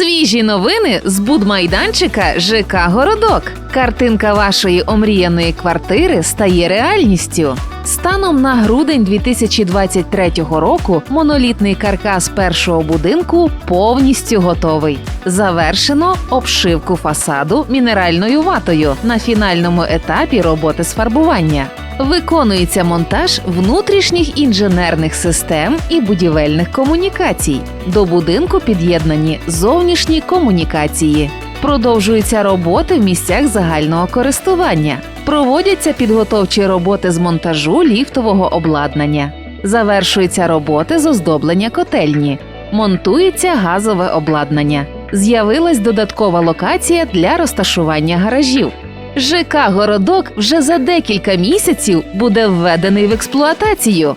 Свіжі новини з будмайданчика ЖК Городок. Картинка вашої омріяної квартири стає реальністю. Станом на грудень 2023 року монолітний каркас першого будинку повністю готовий. Завершено обшивку фасаду мінеральною ватою на фінальному етапі роботи з фарбування. Виконується монтаж внутрішніх інженерних систем і будівельних комунікацій. До будинку під'єднані зовнішні комунікації. Продовжуються роботи в місцях загального користування. Проводяться підготовчі роботи з монтажу ліфтового обладнання. Завершуються роботи з оздоблення котельні. Монтується газове обладнання. З'явилась додаткова локація для розташування гаражів. ЖК Городок вже за декілька місяців буде введений в експлуатацію.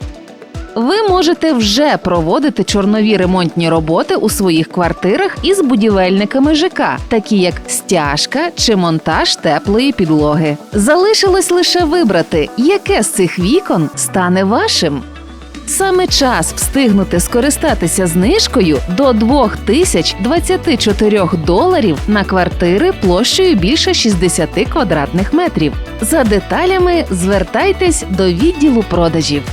Ви можете вже проводити чорнові ремонтні роботи у своїх квартирах із будівельниками ЖК, такі як стяжка чи монтаж теплої підлоги. Залишилось лише вибрати, яке з цих вікон стане вашим. Саме час встигнути скористатися знижкою до 2024 доларів на квартири площею більше 60 квадратних метрів. За деталями звертайтесь до відділу продажів.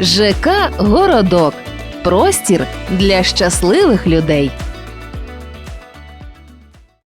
ЖК Городок простір для щасливих людей.